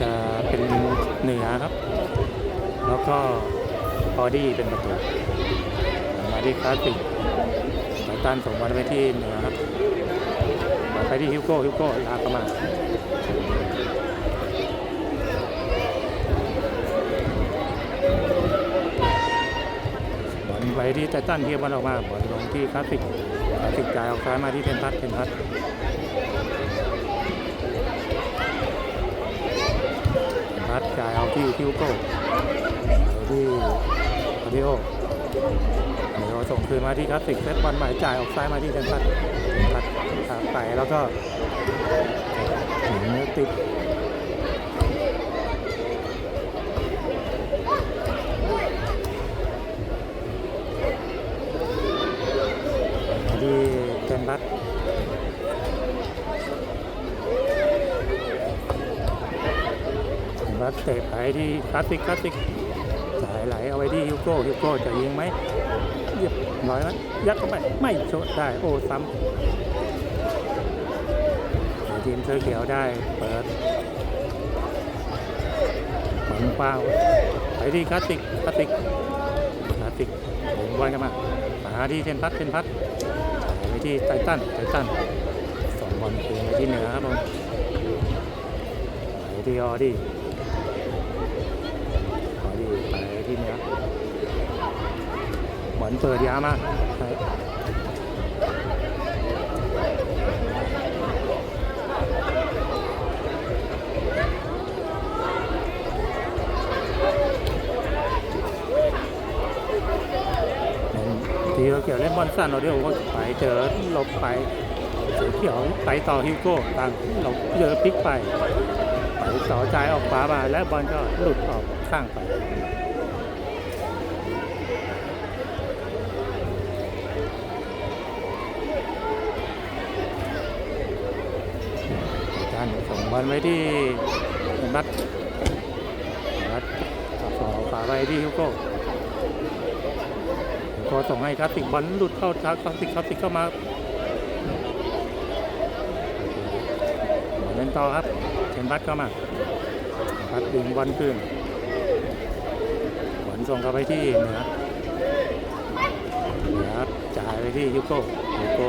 จะเป็นเหนือครับ แล้วก็ออดี้เป็นประตูมาที่คลาสสิกไททันส่งบอลไปที่เหนือครับไปที่ฮิวโก้ฮิวโก้ลากเข้ามาบอลไปที่ไททันเทียบบอลออกมาบอลลงที่คลาสสิกคลาสสิกจ่ายออกซ้ายมาที่เทนพัทเทนพัทเท นพัทจ่ายเอาที่ฮิวโก้ที่อาริโออาริโอส่งคืนมาที่คลาสสิกเซตบอลใหม่จ่ายออกซ้ายมาที่เทนพัทเทนพัทขาไปแล้วก็ติดที่เทนบัต เทนบัตเตะไปที่คลาสสิกคลาสสิกสายไหลเอาไว้ที่ฮิวโก้ฮิวโก้จะยิงไหมเรียบร้อยไหมยัดเข้าไปไม่โชดได้โอ้ซ้ำเทียวทีมเสื้อเขียวได้เปิดบอลเป้าไปที่คลาสสิกคลาสสิกคลาสสิกดึงบอลกันมามาที่เทนพัทเทนพัทไปที่ไททันไททันสองบอลคืนไปที่เหนือครับผมไปที่ออดี้ออดี้ไปที่เหนือบอล เปิดยาวมาทีเราเกี่ยวเล่นบอลสั้นเราเดียวก็ไปเจอหลบไปสีเขียวไปต่อฮิวโก้ต่างเราเจอพลิกไปไปต่อใจออกขวามาและบอลก็หลุดออกข้างไป การส่งบอลไว้ที่นัดนัดส่งออกขวาไปที่ฮิวโก้ฮิวโก้ส่งให้คลาสสิกบอลหลุดเข้าทางคลาสสิกคลาสสิกเข้ามาเล่นต่อครับเชนบัตเข้ามาบัตดึงบอลขึ้นบอลส่งเข้าไปที่เหนือเหนือจ่ายไปที่ฮิวโก้ฮิวโก้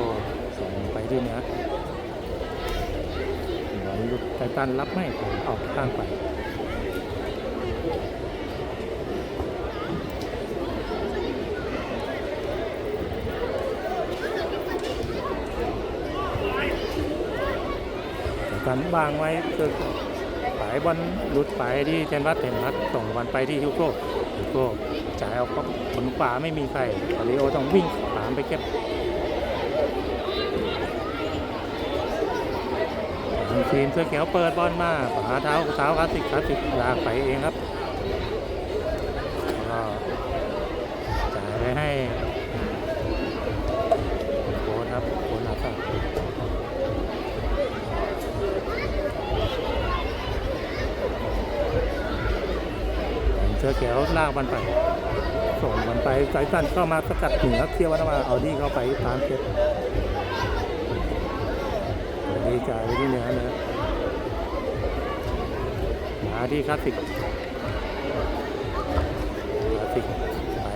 ส่งไปที่เหนือ ไททันรับไม่ถึงออกข้างไปไททันวางไว้คือปลายบอลหลุดไปที่เทนวัตเทนวัตส่งบอลไปที่ฮิวโก้ฮิวโก้จ่ายออกบนขวาไม่มีใครอาริโอต้องวิ่งตามไปเก็บ ทีมเสื้อเขียวเปิดบอลมาหาเท้าเท้าคลาสสิกคลาสสิกลากไปเองครับก็จ่ายไปให้โค้ชครับโค้ชอาซาเสื้อเขียวลากบอลไปส่งบอลไปสายสั้นเข้ามาสกัดเหนือเคลียร์วันมาเอาดีเข้าไปตามเก็บ ดีจ่ายไปที่เนือนะมาที่คลาสสิกคลาสสิกไป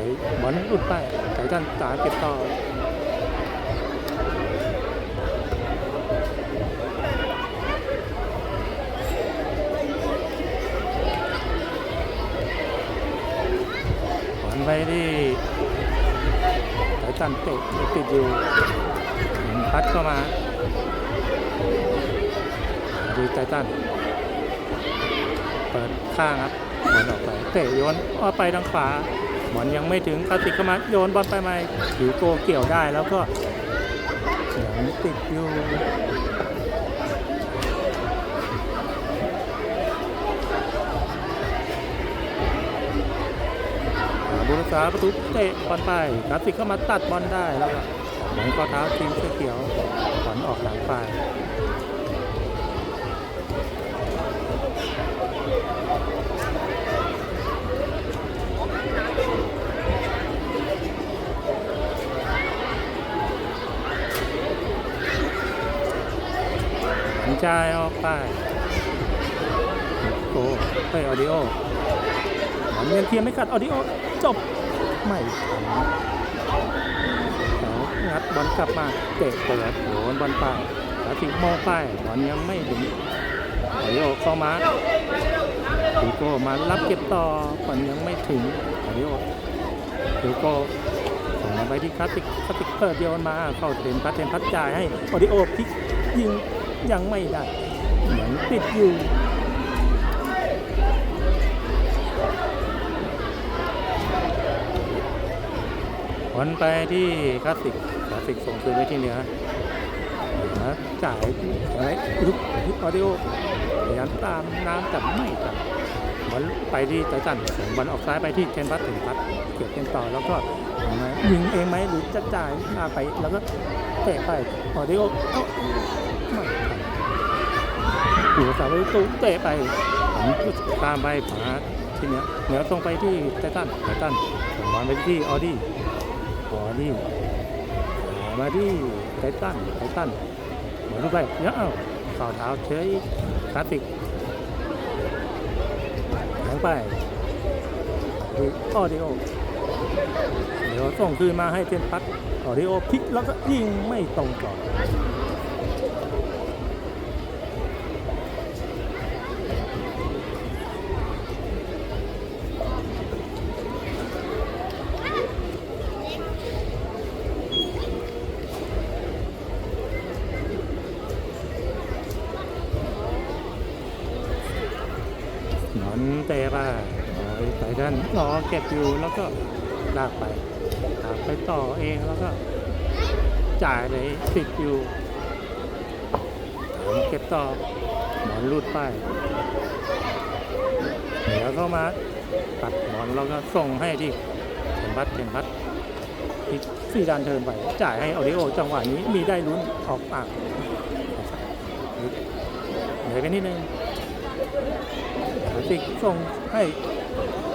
บอลหลุดไปไก่จันตามเก็บต่อไปที่ไก่จันเตะติดอยู่พัดเข้ามา ดีไททันเปิดข้างครับบอลออกไปเตะโยนออกไปทางขวาบอลยังไม่ถึงคาติกเข้ามาโยนบอลไปไหมผิวโกเกี่ยวได้แล้วก็ยังติดอยู่บุรษาประตูเตะบอลไปคาติกเข้ามาตัดบอลได้แล้วก็บอลข้อเท้าทีมเสื้อเขียวบอลออกหลังฝ่า จายออกไปโอ้เฮ้ยออดิโอมันเงินเทียมไม่ขัดออดิโอจบไม่นแล้วงัดบอลกลับมาเตะเปิดโดนบอลไปแล้วทิ้งโมงไปบอลยังไม่ถึงออดิโอเข้ามาดิโก้มารับเก็บต่อบอลยังไม่ถึงออดิโอดิโก้ส่งมาไปที่คาติกคาติกเปิดโยนมาเข้าเต็มพัดเต็มพัดจ่ายให้ออดิโอพลิกยิง ยังไม่ได้เหมือนติดอยู่บอลไปที่คลาสสิกคลาสสิกส่งคืนไปที่เหนือนือจ่ายอะไรลุกที่ออดิโอพยายามตามน้ำแต่ไม่ตัดบอลไปที่ไตตันส่งบอลออกซ้ายไปที่เทนพัทถึงพัทเกี่ยวเกมต่อแล้วก็เอามายิงเองไหมหรือจะจ่ายมาไปแล้วก็เตะไปออดิโอเอ้าไม่ทัน หัวสาวประตูเตะไปผมตามไปผาที่เหนือเหนือส่งไปที่ไตตันไตตันส่งบอลไปที่ออดี้ขอนี่มาที่ไททันไททันหมดลงไปเยอะเอ้าข่าวเท้าเฉยคลาสสิกแทงไปดูออดิโอเดี๋ยวส่งคืนมาให้เทนพัทออดิโอพลิกแล้วก็ยิงไม่ตรงก่อน เตะไปโอ้ยไททันรอเก็บอยู่แล้วก็ลากไปลากไปต่อเองแล้วก็จ่ายเลยติดอยู่ถามเก็บต่อหมอนรูดไปเหนือเข้ามาตัดหมอนแล้วก็ส่งให้ที่เทนพัดเทนพัดที่สี่ดานเทินไป จ่ายให้ออดิโอจังหวะนี้มีได้ลุ้นออกปากเหนื่อยไปนิดนึง ติกส่งให้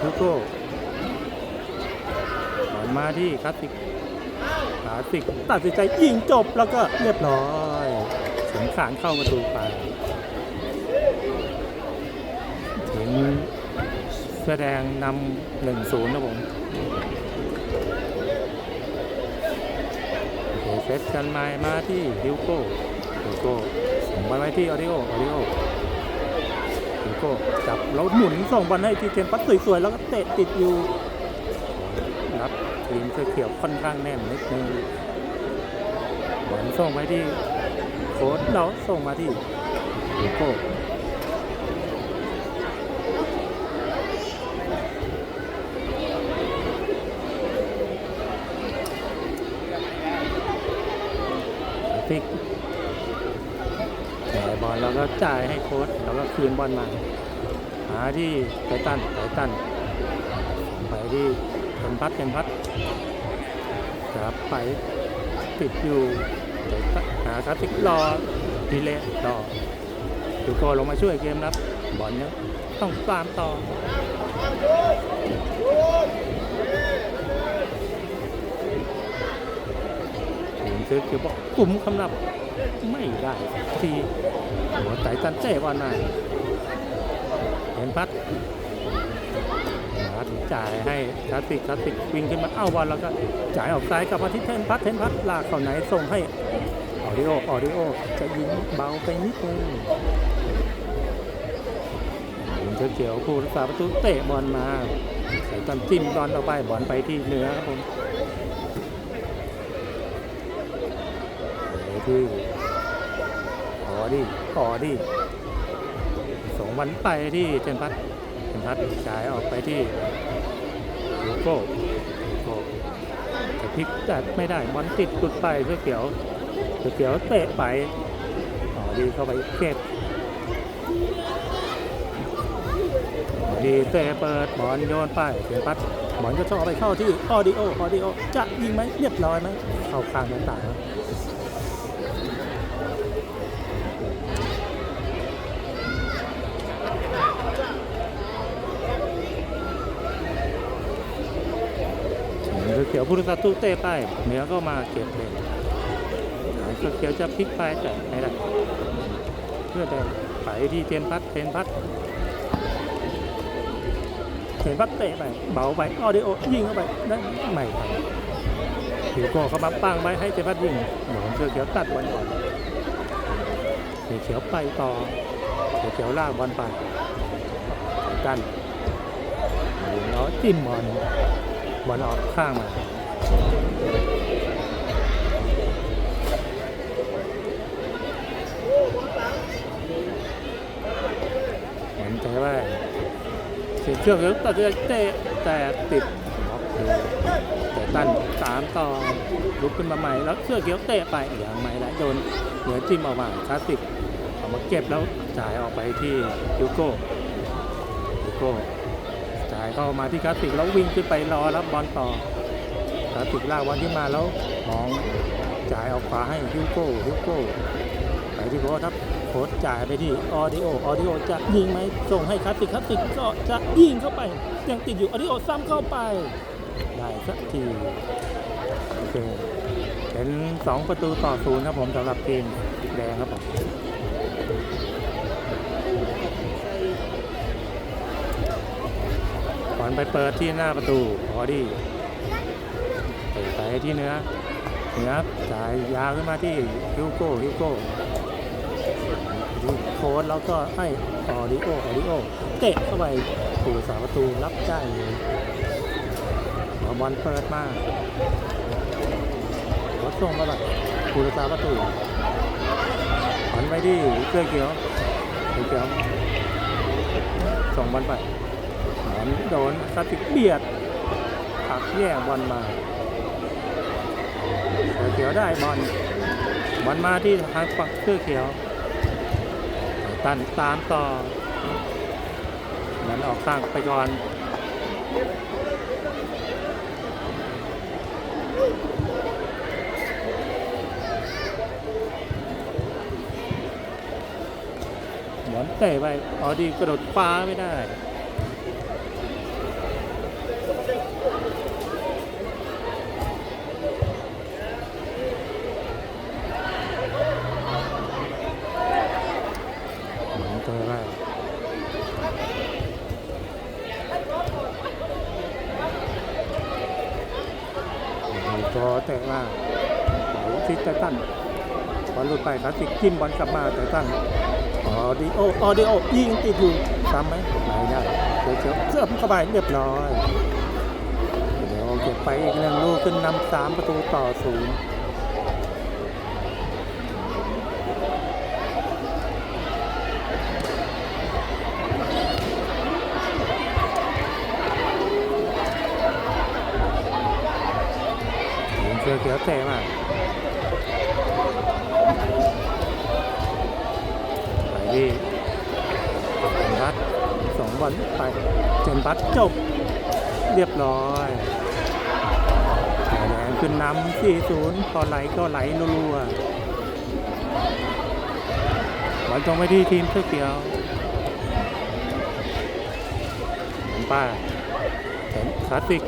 ลูโก้มาที่คลาสสิกคลาสสิกตัดสินใจยิงจบแล้วก็เรียบร้อยถึงขานเข้าประตูไปถึงแสดงนำหนึ่งศูนย์นะผมเซตกันมามาที่ฮิวโก้ฮิวโก้ส่งบอลไว้ที่ออริโอออริโอ โก้จับแล้วหมุนส่งบอลให้ทีเทนปัสสวยๆ แล้วก็เตะติดอยู่ครับทีมเสื้อเขียวค่อนข้างแน่นนิดนึงบอลส่งไปที่โค้ดแล้วส่งมาที่ฮิโก้ฟิกแต่บอลเราก็จ่ายให้โค้ชแล้วก็คืนบอลมา หาที่ไทตันไทตันไปที่เทนพัดเทนพัดครับไปติดอยู่หาคาติกรอดีเลยรอดูโกลงมาช่วยเกมรับบอลเนี่ยต้องตามต่อทีมซื้อคือบอกกลุ่มคำนับไม่ได้ทีหัวไตตันเจ้ว่านายเห็นพัดพัด จ่ายให้คลาสสิกคลาสสิกวิ่งขึ้นมาเอ้าบอลแล้วก็จ่ายออกซ้ายกลับมาที่เทนพัดเทนพัดลากเข้าไหนส่งให้ออริโอออริโอจะยิงเบาไปนิดนึงผมจะเกี่ยวผู้รักษาประตูเตะบอลมาใส่ตันจิ้มบอลเอาไปบอลไปที่เหนือครับผมไปที่ขอดิขอดิส่งวันไปที่เทนพัทเทนพัทจ่ายออกไปที่ โลโก้โลโก้แต่พลิกจัดไม่ได้บอลติดกุดไปเสื้อเขียวเสื้อเขียวเตะไปขอดีเข้าไปเก็บดีเตะเปิดบอลโยนไปเสียพัดบอลก็ชอบไปเข้าที่ออดิโอออดิโอจะยิงไหมเรียบร้อยไหมเข้าข้างต่างๆ เขียวพุทธาตุเตะไปเหนือก็มาเก็บเลยเขียวจะพลิกไปแต่ไม่ได้เพื่อจะไปที่เทนพัดเทนพัดเทนพัดเตะไปเบาไปออเดโอยิงเข้าไปได้ไม่ทันฮิวโก้เข้ามาปังไปให้เทนพัดยิงหมุนเสื้อเขียวตัดบอลก่อนเสื้อเขียวไปต่อเสื้อเขียวลากบอลไปกันแล้วจิ้มบอล บอลออกข้างมาเห็นใจว่าเสียเชือกแล้วตัดเตะแต่ติดบล็อกเลยแต่ตั้นสามต่อลุกขึ้นมาใหม่แล้วเสื้อเขียวเตะไปอย่างไม่ได้โดนเหนือจิ้มออกมาคลาสสิกเอามาเก็บแล้วจ่ายออกไปที่ยูโก้ยูโก้ เข้ามาที่คลาสสิกแล้ววิ่งขึ้นไปรอรับบอลต่อคลาสสิกลากบอลที่มาแล้วมองจ่ายออกขวาให้ยูโก้ยูโก้ไปที่โค้ชครับโค้ชจ่ายไปที่ออดิโอออดิโอจะยิงไหมส่งให้คลาสสิกคลาสสิกก็จะยิงเข้าไปยังติดอยู่ออดิโอซ้ำเข้าไปได้สักทีโอเคเป็น 2 ประตูต่อศูนย์ครับผมสำหรับทีมแดงครับผม อลไปเปิดที่หน้าประตูออดี้เตะไปที่เนื้อเนื้อจ่ายยาวขึ้นมาที่ฮิวโก้ฮิวโก้โค้ดแล้วก็ให้ออริโอออริโอเตะเข้าไปปู่สาประตูรับได้เลยเอาบอลเปิดมาวัดส่งมาแบบปูสาประตูหันไปที่เสื้อเขียวเสื้อเขียวส่งบอลไป อลโดนสติกเบียดผักแย่บอลมาเขียวได้บอลบอลมาที่ทางฝั่งเสื้อเขียว ตันตามต่อมันออกข้างไปก่อนบอลเตะไปออดีกระโดดคว้าไม่ได้ เหมือนตัวว่า ตัวแต่ว่าไหลทิศแต่ตั้นบอลหลุดไปคลาสสิกจิ้มบอลกลับมาแต่ตั้นออดิโอออดิโอยิงติดอยู่ซ้ำไหมไม่ได้เดี๋ยวเชียวเสื้อเข้าไปเรียบร้อย เดี๋ยวเก็บไปอีกหนึ่งลูกขึ้นนำสามประตูต่อศูนย์ ยิงเสือเขียวเตะมาไปที่เจนพัดสอง บอลไปเจนพัดจบ เรียบร้อยแดงขึ้นนำ4-0พอไหลก็ไหลรัวๆบอลตรงไปที่ทีมเสื้อเขียวเห็นป้าเห็นคลาสสิก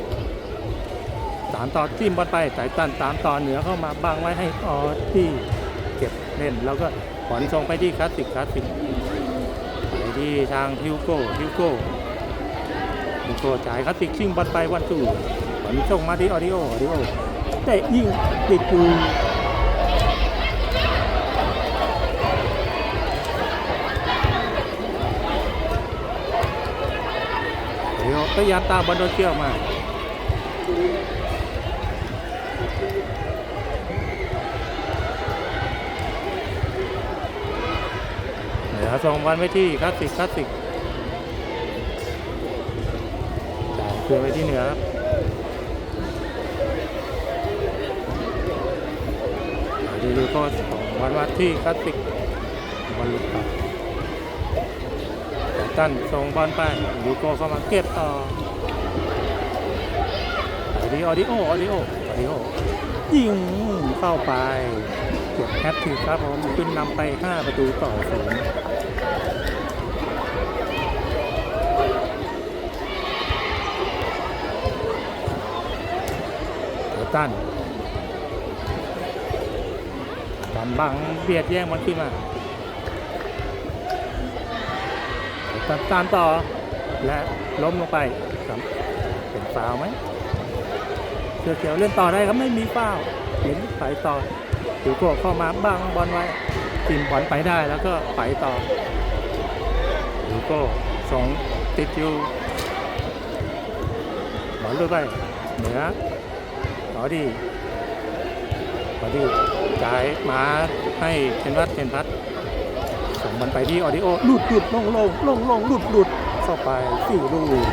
สามต่อจิ้มบอลไปสายตันสามต่อเหนือเข้ามาบังไว้ให้ออที่เก็บเล่นแล้วก็บอลส่งไปที่คลาสสิกคลาสสิก ที่ทางฮิวโก้ฮิวโก้ฮิวโก้จ่ายคลาสสิกชิงบอลไปวันสู่บอลส่งมาที่ออดิโอออดิโอเตะยิงติดอยู่ออดิโอพยายามตามบอลโดนเชี่ยวมา เหนือ ส่งบอลไปที่คลาสสิกคลาสสิกคืนไปที่เหนือครับดูดูก็ส่งบอลมาที่คลาสสิกบอลลุดไปต่ตั้นส่งบอลไปดูโกเข้ามาเก็บต่อออดิโอออดิโอออดิโอออดิโอยิงเข้าไป เก็บแฮตทริกครับผมขึ้นนำไป 5 ประตูต่อศูนย์ตันกำบังเบียดแย่งมันขึ้นมาตัดตามต่อและล้มลงไปครับเป็นฟาวไหมเสือเขียวเล่นต่อได้ครับไม่มีฟาวเห็นไปต่อ ถือโกเข้ามาบังบอลไว้ทีมบอลไปได้แล้วก็ไปต่อถือก้สองติดอยู่บอลลุยไปเหนือต่อดีต่อดีจ่ายมาให้เทนวัตเทนพัทส่งมันไปที่ออดิโอหลุดหลุดลงลงลงลงหลุดหลุดเข้าไปสี่ลูก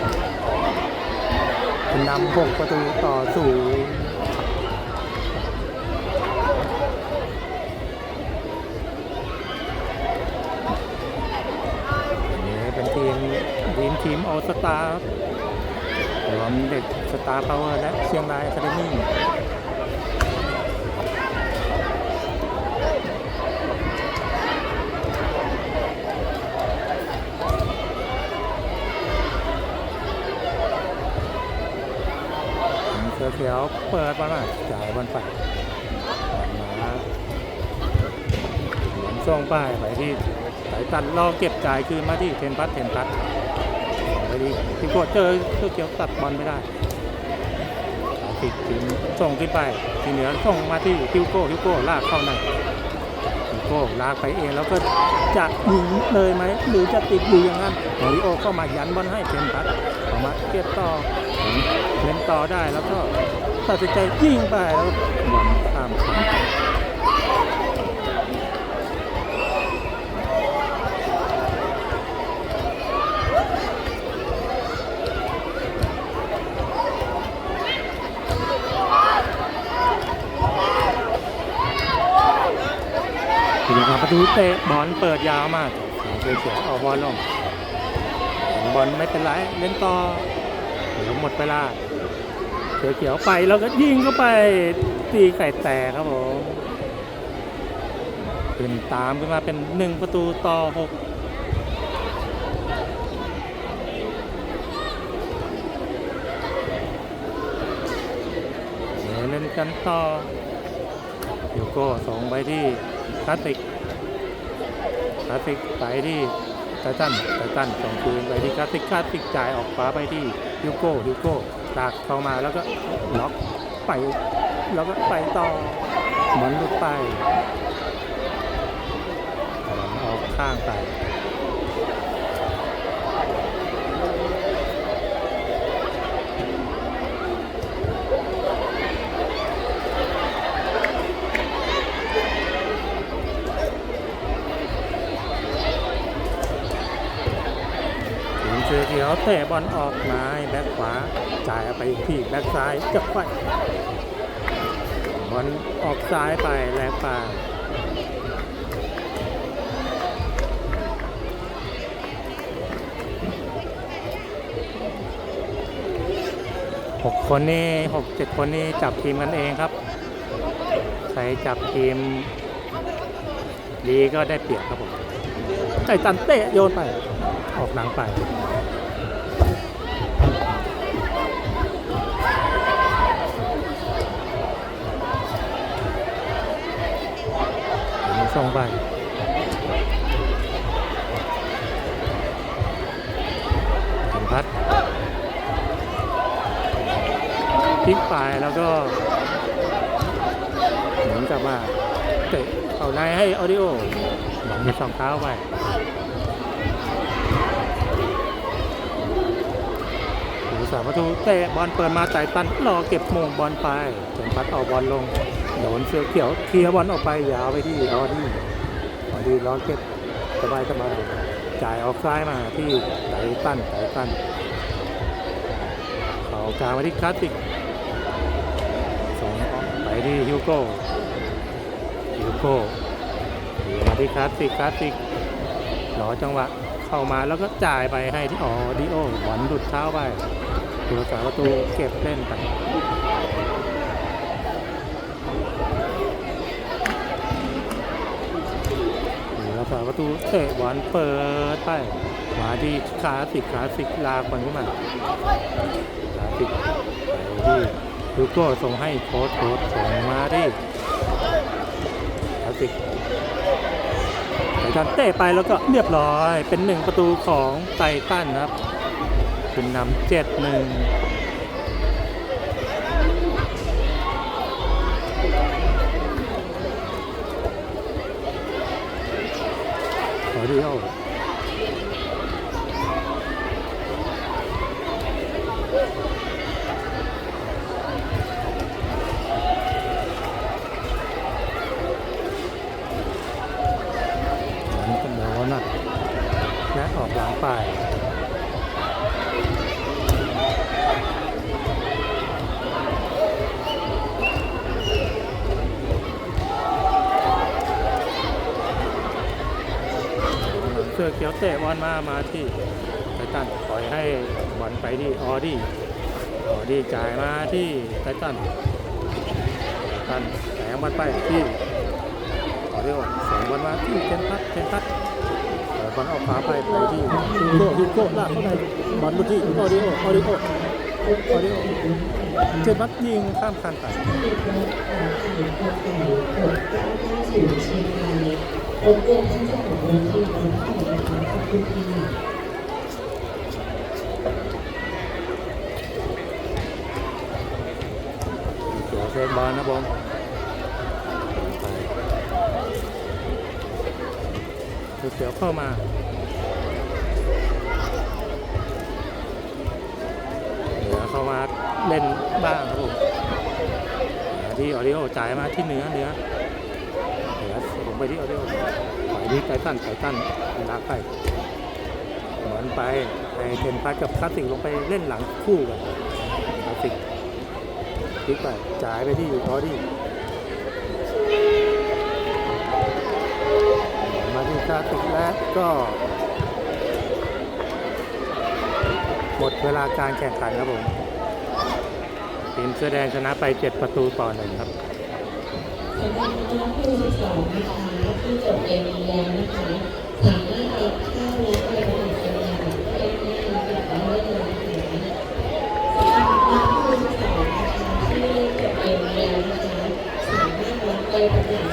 นำหกประตูต่อศูนย์นี่เป็นทีมทีมทีม อสตารวมเด็กสตาร์พาวเวอร์และเชียงรายอะคาเดมี่เสือเขียวเปิดบอลมาจ่ายบอลไปมาหมุนส่งป้ายไปที่สายตันรอเก็บจ่ายคืนมาที่เทนพัทเทนพัท ไปดีที่กดเจอเสือเขียวตัดบอลไม่ได้สายติดทีมส่งขึ้นไป ทีเหนือส่งมาที่ฮิวโก้ฮิวโก้ลากเข้าในฮิวโก้ลากไปเองแล้วก็จะยิงเลยไหมหรือจะติดอยู่อย่างนั้นมาริโอเข้ามายันบอลให้เทนพัทออกมาเก็บต่อเล่นต่อได้แล้วก็ตัดสินใจยิงไปแล้วบอลข้าม ดูเตะบอลเปิดยาวมากเขียวๆเอาบอลลงบอลไม่เป็นไรเล่นต่อเดี๋ยวหมดเวลาเสือเขียวไปแล้วก็ยิงเข้าไปตีไข่แตกครับผมขึ้นตามขึ้นมาเป็นหนึ่งประตูต่อหกเล่นกันต่อยูโก้ส่งไปที่คลาสสิก ลาสสิกไปที่ไททันไททันส่งคืนไปที่คลาสสิกคลาสสิกจ่ายออกขวาไปที่ฮิวโก้ฮิวโก้ตากเข้ามาแล้วก็ล็อกไปแล้วก็ไปต่อหมอนหลุดไปออกข้างไปทีมเสือเขี ยวเตะบอลออกมาให้แบ็คขวา จ่ายไปที่แบ็คซ้ายจะไปบอลออกซ้ายไปแลกไปหกคนนี่หกเจ็ดคนนี่จับทีมกันเองครับใครจับทีม ดีก็ได้เปรียบครับผมไก่ตันเตะโยนไป ออกหลังไป ส่งถึงพัดพลิกไปแล้วก็เหมือนกับว่าเตะเข้าในให้ออดิโอหลังมีสองเท้าไปสาประตูเตะบอลเปิดมาจ่ตันรอเก็บโมงบอลไปจนพัดเอาบอลลง โดนเสือเขียวเคลียร์บอลออกไปยาวไปที่ออดี้ออ ดี้รอเก็บสบายสบายจ่ายออกซ้ายมาที่ไตตันไตตันเขากลางมาที่คลาสสิกส่งไปที่ฮิวโก้ฮิวโก้มาที่คลาสสิกคลาสสิกรอจังหวะเข้ามาแล้วก็จ่ายไปให้ที่ออดิโอบอลดุดเท้าไปตัวสาประตูเก็บเล่นไปแล้วสา ประตูเตะบอลเปิดไปมาที่คลาสสิกคลาสสิกลากบอลขึ้นมาคลาสสิกไปที่ลูกโก้ส่งให้โค้ดโค้ดส่งมาที่คลาสสิกไทการเตะไปแล้วก็เรียบร้อยเป็นหนึ่งประตูของไททันครับคุณนำเจ็ดหนึ่ง ขอเดียวมันก็โดนอะและออกหลังไป เสื้อเขียวเตะ บอลมา มาที่ไททันปล่อยให้บอลไปที่ออดี้ออดี้จ่ายมาที่ไททันไททันแสงบอลไปที่ออดี้แสงบอลมาที่เทนพัทเทนพัทบอลออกขวาไปไปที่ฮิโก้ฮิโก้ลากเข้าในบอลมาที่ออดิโอออดิโอออดิโอเทนพัทยิงข้ามคันไปรบกวนท่านเจ้าของรถที่รถที่นะคะขอบคุณค่ะ เขียวเซฟบอลนะบอมเขียวเข้ามาเหนือเข้ามาเล่นบ้างครับผมที่ออริโอจ่ายมาที่เหนือเหนือเหนือลงไปที่ออริโอปที่ไททันไททันลากไป ไปไอเทนพัทกับคลาสสิกลงไปเล่นหลังคู่กันคลาสสิกพลิกไปจ่ายไปที่ออดี้มาที่คาติกแล้วก็หมดเวลาการแข่งขันครับผมทีมเสื้อแดงชนะไป 7 ประตูต่อหนึ่งครับสำหรับน้องผู้สิบสองนะคะที่จบเกมนี้แล้วนะคะ Amen.